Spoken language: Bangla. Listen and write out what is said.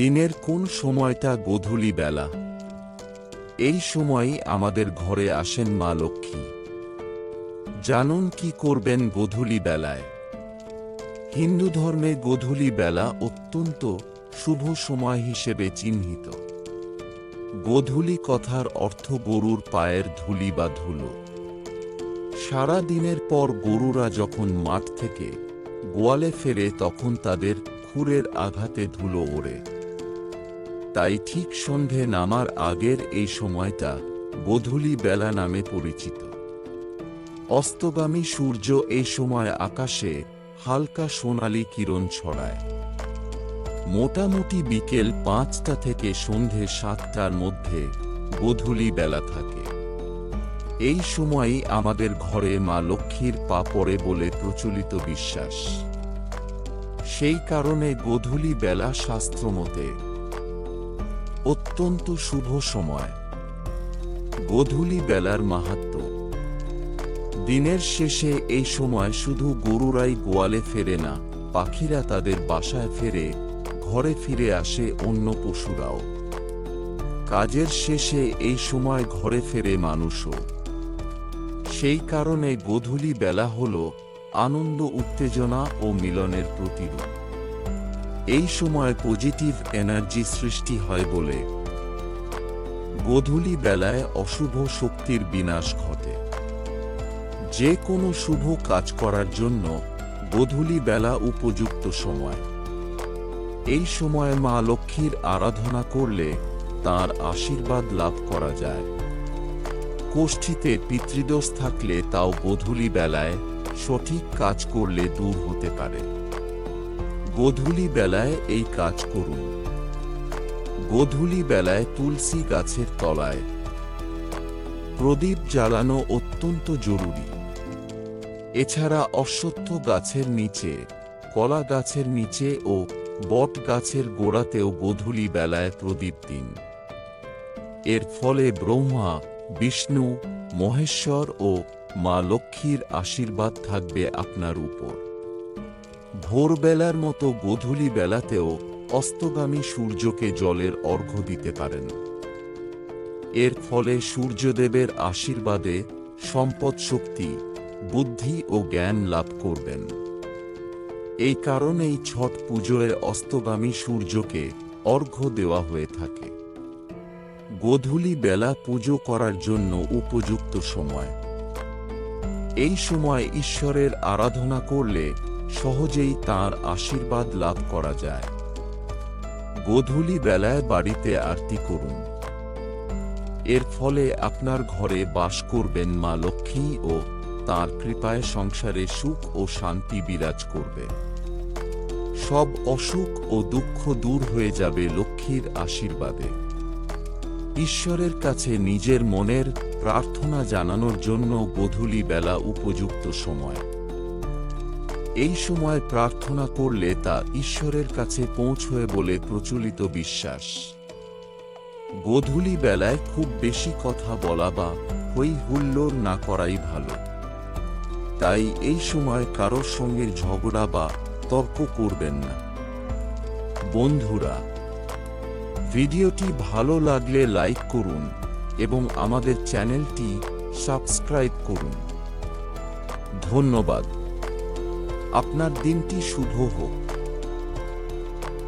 দিনের কোন সময়টা গোধূলি বেলা? এই সময়ই আমাদের ঘরে আসেন মা লক্ষ্মী। জানুন কি করবেন গোধূলি বেলায়? হিন্দু ধর্মে গোধূলি বেলা অত্যন্ত শুভ সময় হিসেবে চিহ্নিত। গোধূলি কথার অর্থ গরুর পায়ের ধুলি বা ধুলো। সারা দিনের পর গরুরা যখন মাঠ থেকে গোয়ালে ফেরে তখন তাদের খুরের আঘাতে ধুলো ওড়ে। তাই ঠিক সন্ধে নামার আগের এই সময়টা গোধূলি বেলা নামে পরিচিত। অস্তগামী সূর্য এই সময় আকাশে হালকা সোনালি কিরণ ছড়ায়। মোটামুটি বিকেল পাঁচটা থেকে সন্ধে সাতটার মধ্যে গোধূলি বেলা থাকে। এই সময়ই আমাদের ঘরে মা লক্ষ্মীর পা পড়ে বলে প্রচলিত বিশ্বাস। সেই কারণে গোধূলি বেলা শাস্ত্রমতে অত্যন্ত শুভ সময়। গোধূলি বেলার মাহাত্ম্য দিনের শেষে এই সময় শুধু গরুরাই গোয়ালে ফেরে না, পাখিরা তাদের বাসায় ফেরে, ঘরে ফিরে আসে অন্য পশুরাও। কাজের শেষে এই সময় ঘরে ফেরে মানুষও। সেই কারণে গোধূলি বেলা হল আনন্দ, উত্তেজনা ও মিলনের প্রতিরূপ। এই সময় পজিটিভ এনার্জি সৃষ্টি হয় বলে। গোধূলি বেলায় অশুভ শক্তির বিনাশ ঘটে। যে কোনো শুভ কাজ করার জন্য গোধূলি বেলা উপযুক্ত সময়। এই সময় মা লক্ষ্মীর আরাধনা করলে তার আশীর্বাদ লাভ করা যায়। কোষ্ঠীতে পিতৃদোষ থাকলে তাও গধূলি বেলায় সঠিক কাজ করলে দূর হতে পারে। গোধূলি বেলায় এই কাজ করুন। গোধূলি বেলায় তুলসী গাছের তলায়। প্রদীপ জ্বালানো অত্যন্ত জরুরি। এছাড়া অশ্বত্থ গাছের নিচে, কলা গাছের নিচে ও বট গাছের গোড়াতেও গোধূলি বেলায় প্রদীপ দিন। এর ফলে ব্রহ্মা, বিষ্ণু, মহেশ্বর ও মা লক্ষ্মীর আশীর্বাদ থাকবে আপনার উপর। ভোরবেলার মতো গোধূলি বেলাতেও অস্তগামী সূর্যকে জলের অর্ঘ্য দিতে পারেন। এর ফলে সূর্যদেবের আশীর্বাদে সম্পদ শক্তি, বুদ্ধি ও জ্ঞান লাভ করবেন। এই কারণেই ছট পুজোয় অস্তগামী সূর্যকে অর্ঘ্য দেওয়া হয়ে থাকে। গোধূলি বেলা পুজো করার জন্য উপযুক্ত সময়। এই সময় ঈশ্বরের আরাধনা করলে সহজেই তার আশীর্বাদ লাভ করা যায়। গোধূলি বেলায় বাড়িতে আরতি করুন। এর ফলে আপনার ঘরে বাস করবেন মা লক্ষ্মী ও তার কৃপায় সংসারে সুখ ও শান্তি বিরাজ করবে। সব অসুখ ও দুঃখ দূর হয়ে যাবে লক্ষ্মীর আশীর্বাদে। ঈশ্বরের কাছে নিজের মনের প্রার্থনা জানানোর জন্য গোধূলি বেলা উপযুক্ত সময়। এই সময় প্রার্থনা করলে তা ঈশ্বরের কাছে পৌঁছয় বলে প্রচলিত বিশ্বাস। গোধূলি বেলায় খুব বেশি কথা বলা বা হই হুল্লোড় না করাই ভালো। তাই এই সময় কারোর সঙ্গে ঝগড়া বা তর্ক করবেন না। বন্ধুরা, ভিডিওটি ভালো লাগলে লাইক করুন এবং আমাদের চ্যানেলটি সাবস্ক্রাইব করুন। ধন্যবাদ। আপনার দিনটি শুভ হোক।